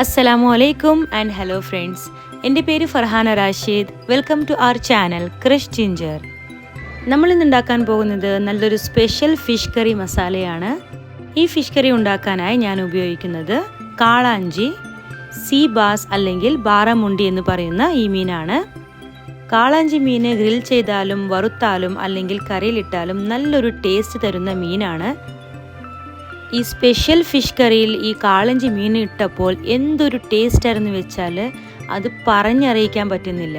അസ്സലാമു അലൈക്കും and hello friends. എന്റെ പേര് Farhana Rasheed. Welcome to our channel crush ginger. നമ്മൾ ഇന്ന് ഉണ്ടാക്കാൻ പോകുന്നത് നല്ലൊരു സ്പെഷ്യൽ ഫിഷ് കറി മസാലയാണ്. ഈ ഫിഷ് കറി ഉണ്ടാക്കാനായി ഞാൻ ഉപയോഗിക്കുന്നത് കാളാഞ്ചി സീ ബാസ് അല്ലെങ്കിൽ ബാറമുണ്ടി എന്ന് പറയുന്ന ഈ മീനാണ്. കാളാഞ്ചി മീന് ഗ്രിൽ ചെയ്താലും വറുത്താലും അല്ലെങ്കിൽ കറിയിലിട്ടാലും നല്ലൊരു ടേസ്റ്റ് തരുന്ന മീനാണ്. ഈ സ്പെഷ്യൽ ഫിഷ് കറിയിൽ ഈ കാളഞ്ചി മീൻ ഇട്ടപ്പോൾ എന്തൊരു ടേസ്റ്റ് ആയിരുന്നു വെച്ചാൽ അത് പറഞ്ഞറിയിക്കാൻ പറ്റുന്നില്ല.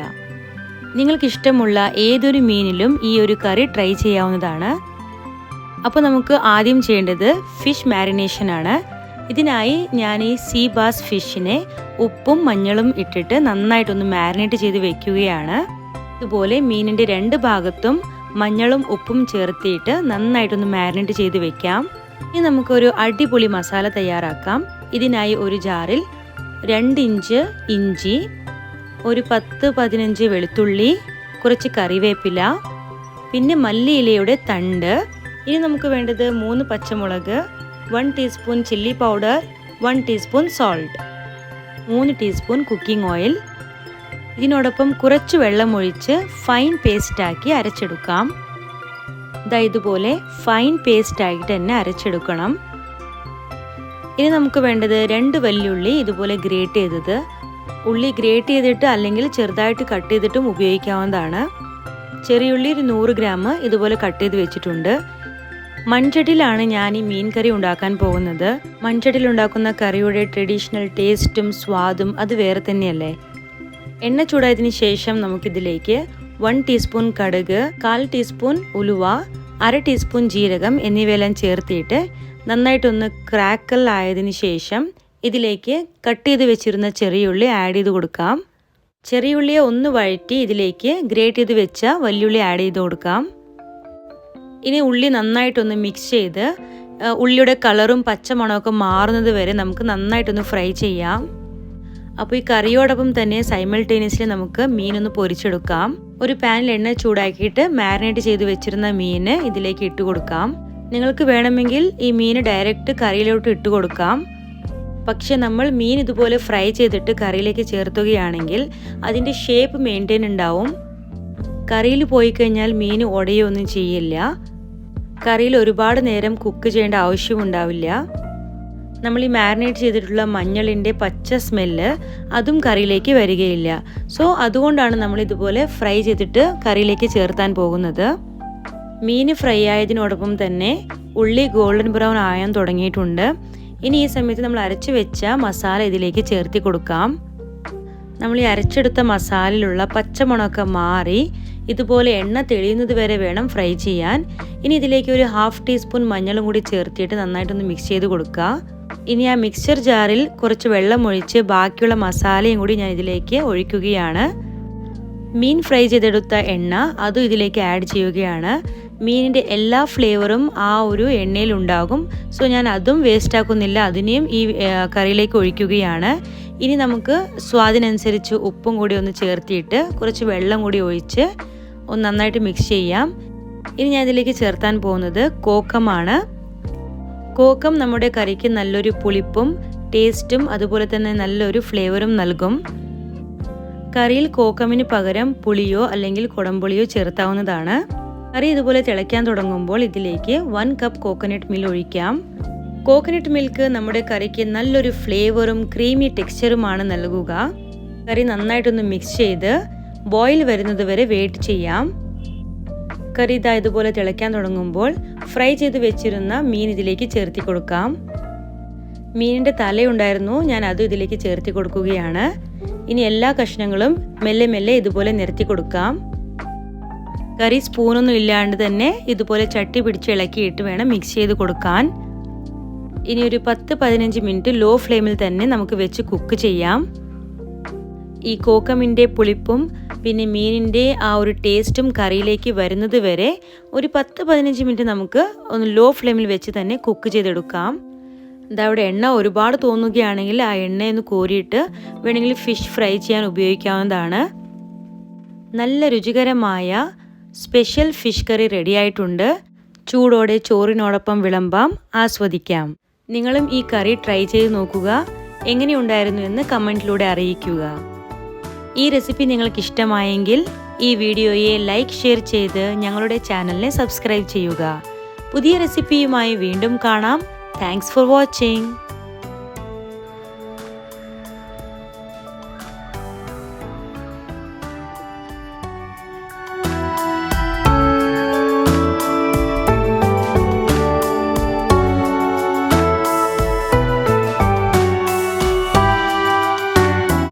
നിങ്ങൾക്കിഷ്ടമുള്ള ഏതൊരു മീനിലും ഈ ഒരു കറി ട്രൈ ചെയ്യാവുന്നതാണ്. അപ്പോൾ നമുക്ക് ആദ്യം ചെയ്യേണ്ടത് ഫിഷ് മാരിനേഷൻ ആണ്. ഇതിനായി ഞാൻ ഈ സീ ബാസ് ഫിഷിനെ ഉപ്പും മഞ്ഞളും ഇട്ടിട്ട് നന്നായിട്ടൊന്ന് മാരിനേറ്റ് ചെയ്ത് വെക്കുകയാണ്. ഇതുപോലെ മീനിന്റെ രണ്ട് ഭാഗത്തും മഞ്ഞളും ഉപ്പും ചേർത്തിയിട്ട് നന്നായിട്ടൊന്ന് മാരിനേറ്റ് ചെയ്ത് വെക്കാം. ഇനി നമുക്കൊരു അടിപൊളി മസാല തയ്യാറാക്കാം. ഇതിനായി ഒരു ജാറിൽ രണ്ട് ഇഞ്ച് ഇഞ്ചി ഒരു പത്ത് പതിനഞ്ച് വെളുത്തുള്ളി കുറച്ച് കറിവേപ്പില പിന്നെ മല്ലിയിലയുടെ തണ്ട്. ഇനി നമുക്ക് വേണ്ടത് മൂന്ന് പച്ചമുളക് one teaspoon chilli powder one teaspoon salt മൂന്ന് ടീസ്പൂൺ കുക്കിംഗ് ഓയിൽ ഇതിനോടൊപ്പം കുറച്ച് വെള്ളമൊഴിച്ച് ഫൈൻ പേസ്റ്റാക്കി അരച്ചെടുക്കാം. ഇതാ ഇതുപോലെ ഫൈൻ പേസ്റ്റ് ആയിട്ട് തന്നെ അരച്ചെടുക്കണം. ഇനി നമുക്ക് വേണ്ടത് രണ്ട് വല്യുള്ളി ഇതുപോലെ ഗ്രേറ്റ് ചെയ്തത്. ഉള്ളി ഗ്രേറ്റ് ചെയ്തിട്ട് അല്ലെങ്കിൽ ചെറുതായിട്ട് കട്ട് ചെയ്തിട്ടും ഉപയോഗിക്കാവുന്നതാണ്. ചെറിയുള്ളി ഒരു നൂറ് ഗ്രാം ഇതുപോലെ കട്ട് ചെയ്ത് വെച്ചിട്ടുണ്ട്. മൺചട്ടിയിലാണ് ഞാൻ ഈ മീൻ കറി ഉണ്ടാക്കാൻ പോകുന്നത്. മൺചട്ടിയിൽ ഉണ്ടാക്കുന്ന കറിയുടെ ട്രഡീഷണൽ ടേസ്റ്റും സ്വാദും അത് വേറെ തന്നെയല്ലേ? എണ്ണ ചൂടായതിനു ശേഷം നമുക്കിതിലേക്ക് വൺ ടീസ്പൂൺ കടുക് കാൽ ടീസ്പൂൺ ഉലുവ അര ടീസ്പൂൺ ജീരകം എന്നിവയെല്ലാം ചേർത്തിയിട്ട് നന്നായിട്ടൊന്ന് ക്രാക്കൽ ആയതിന് ശേഷം ഇതിലേക്ക് കട്ട് ചെയ്ത് വെച്ചിരുന്ന ചെറിയുള്ളി ആഡ് ചെയ്ത് കൊടുക്കാം. ചെറിയുള്ളിയെ ഒന്ന് വഴറ്റി ഇതിലേക്ക് ഗ്രേറ്റ് ചെയ്ത് വെച്ച വലിയുള്ളി ആഡ് ചെയ്ത് കൊടുക്കാം. ഇനി ഉള്ളി നന്നായിട്ടൊന്ന് മിക്സ് ചെയ്ത് ഉള്ളിയുടെ കളറും പച്ചമണമൊക്കെ മാറുന്നത് വരെ നമുക്ക് നന്നായിട്ടൊന്ന് ഫ്രൈ ചെയ്യാം. അപ്പോൾ ഈ കറിയോടൊപ്പം തന്നെ സൈമൾട്ടേനിയസ്ലി നമുക്ക് മീനൊന്ന് പൊരിച്ചെടുക്കാം. ഒരു പാനിൽ എണ്ണ ചൂടാക്കിയിട്ട് മാരിനേറ്റ് ചെയ്ത് വെച്ചിരുന്ന മീന് ഇതിലേക്ക് ഇട്ട് കൊടുക്കാം. നിങ്ങൾക്ക് വേണമെങ്കിൽ ഈ മീൻ ഡയറക്റ്റ് കറിയിലോട്ട് ഇട്ട് കൊടുക്കാം. പക്ഷെ നമ്മൾ മീൻ ഇതുപോലെ ഫ്രൈ ചെയ്തിട്ട് കറിയിലേക്ക് ചേർത്തുകയാണെങ്കിൽ അതിന്റെ ഷേപ്പ് മെയിന്റെയിൻ ഉണ്ടാവും. കറിയിൽ പോയി കഴിഞ്ഞാൽ മീൻ ഉടയൊന്നും ചെയ്യില്ല. കറിയിൽ ഒരുപാട് നേരം കുക്ക് ചെയ്യേണ്ട ആവശ്യമുണ്ടാവില്ല നമ്മൾ ഈ മാരിനേറ്റ് ചെയ്തിട്ടുള്ള മഞ്ഞളിന്റെ പച്ച സ്മെല്ല് അതും കറിയിലേക്ക് വരികയില്ല. സോ അതുകൊണ്ടാണ് നമ്മൾ ഇതുപോലെ ഫ്രൈ ചെയ്തിട്ട് കറിയിലേക്ക് ചേർത്താൻ പോകുന്നത്. മീൻ ഫ്രൈ ആയതിനോടൊപ്പം തന്നെ ഉള്ളി ഗോൾഡൻ ബ്രൗൺ ആയാൻ തുടങ്ങിയിട്ടുണ്ട്. ഇനി ഈ സമയത്ത് നമ്മൾ അരച്ചു വെച്ച മസാല ഇതിലേക്ക് ചേർത്തി കൊടുക്കാം. നമ്മൾ ഈ അരച്ചെടുത്ത മസാലയിലുള്ള പച്ചമുണക്കം മാറി ഇതുപോലെ എണ്ണ തെളിയുന്നത് വരെ വേണം ഫ്രൈ ചെയ്യാൻ. ഇനി ഇതിലേക്ക് ഒരു ഹാഫ് ടീസ്പൂൺ മഞ്ഞളും കൂടി ചേർത്തിട്ട് നന്നായിട്ടൊന്ന് മിക്സ് ചെയ്ത് കൊടുക്കുക ഇനി ആ മിക്സ്ചർ ജാറിൽ കുറച്ച് വെള്ളം ഒഴിച്ച് ബാക്കിയുള്ള മസാലയും കൂടി ഞാൻ ഇതിലേക്ക് ഒഴിക്കുകയാണ്. മീൻ ഫ്രൈ ചെയ്തെടുത്ത എണ്ണ അതും ഇതിലേക്ക് ആഡ് ചെയ്യുകയാണ്. മീനിന്റെ എല്ലാ ഫ്ലേവറും ആ ഒരു എണ്ണയിൽ ഉണ്ടാകും. സോ ഞാൻ അതും വേസ്റ്റ് ആക്കുന്നില്ല. അതിനെയും ഈ കറിയിലേക്ക് ഒഴിക്കുകയാണ്. ഇനി നമുക്ക് സ്വാദിനനുസരിച്ച് ഉപ്പും കൂടി ഒന്ന് ചേർത്തിയിട്ട് കുറച്ച് വെള്ളം കൂടി ഒഴിച്ച് ഒന്ന് നന്നായിട്ട് മിക്സ് ചെയ്യാം. ഇനി ഞാൻ ഇതിലേക്ക് ചേർത്താൻ പോകുന്നത് കോക്കമാണ്. കോക്കം നമ്മുടെ കറിക്ക് നല്ലൊരു പുളിപ്പും ടേസ്റ്റും അതുപോലെ തന്നെ നല്ലൊരു ഫ്ലേവറും നൽകും. കറിയിൽ കോക്കമിന് പകരം പുളിയോ അല്ലെങ്കിൽ കുടംപുളിയോ ചേർത്താവുന്നതാണ്. കറി ഇതുപോലെ തിളയ്ക്കാൻ തുടങ്ങുമ്പോൾ ഇതിലേക്ക് വൺ കപ്പ് കോക്കനട്ട് മിൽ ഒഴിക്കാം. കോക്കനട്ട് മിൽക്ക് നമ്മുടെ കറിക്ക് നല്ലൊരു ഫ്ലേവറും ക്രീമി ടെക്സ്ചറുമാണ് നൽകുക. കറി നന്നായിട്ടൊന്ന് മിക്സ് ചെയ്ത് ബോയിൽ വരുന്നത് വരെ വെയിറ്റ് ചെയ്യാം. കറി ഇതാ ഇതുപോലെ തിളയ്ക്കാൻ തുടങ്ങുമ്പോൾ ഫ്രൈ ചെയ്ത് വെച്ചിരുന്ന മീൻ ഇതിലേക്ക് ചേർത്തി കൊടുക്കാം. മീനിന്റെ തലയുണ്ടായിരുന്നു ഞാൻ അത് ഇതിലേക്ക് ചേർത്തി കൊടുക്കുകയാണ്. ഇനി എല്ലാ കഷ്ണങ്ങളും മെല്ലെ മെല്ലെ ഇതുപോലെ നിരത്തി കൊടുക്കാം. കറി സ്പൂണൊന്നും ഇല്ലാണ്ട് തന്നെ ഇതുപോലെ ചട്ടി പിടിച്ച് ഇളക്കിയിട്ട് വേണം മിക്സ് ചെയ്ത് കൊടുക്കാൻ. ഇനി ഒരു പത്ത് പതിനഞ്ച് മിനിറ്റ് ലോ ഫ്ലെയിമിൽ തന്നെ നമുക്ക് വെച്ച് കുക്ക് ചെയ്യാം. ഈ കോക്കമിന്റെ പുളിപ്പും പിന്നെ മീനിന്റെ ആ ഒരു ടേസ്റ്റും കറിയിലേക്ക് വരുന്നത് വരെ ഒരു പത്ത് പതിനഞ്ച് മിനിറ്റ് നമുക്ക് ഒന്ന് ലോ ഫ്ലെയിമിൽ വെച്ച് തന്നെ കുക്ക് ചെയ്തെടുക്കാം. അവിടെ എണ്ണ ഒരുപാട് തോന്നുകയാണെങ്കിൽ ആ എണ്ണയൊന്ന് കോരിയിട്ട് വേണമെങ്കിൽ ഫിഷ് ഫ്രൈ ചെയ്യാൻ ഉപയോഗിക്കാവുന്നതാണ്. നല്ല രുചികരമായ സ്പെഷ്യൽ ഫിഷ് കറി റെഡിയായിട്ടുണ്ട് ചൂടോടെ ചോറിനോടൊപ്പം വിളമ്പാം ആസ്വദിക്കാം. നിങ്ങളും ഈ കറി ട്രൈ ചെയ്ത് നോക്കുക. എങ്ങനെയുണ്ടായിരുന്നു എന്ന് കമന്റിലൂടെ അറിയിക്കുക. ഈ റെസിപ്പി നിങ്ങൾക്ക് ഇഷ്ടമായെങ്കിൽ ഈ വീഡിയോയെ ലൈക്ക് ഷെയർ ചെയ്ത് ഞങ്ങളുടെ ചാനലിനെ സബ്സ്ക്രൈബ് ചെയ്യുക. പുതിയ റെസിപ്പിയുമായി വീണ്ടും കാണാം. Thanks for watching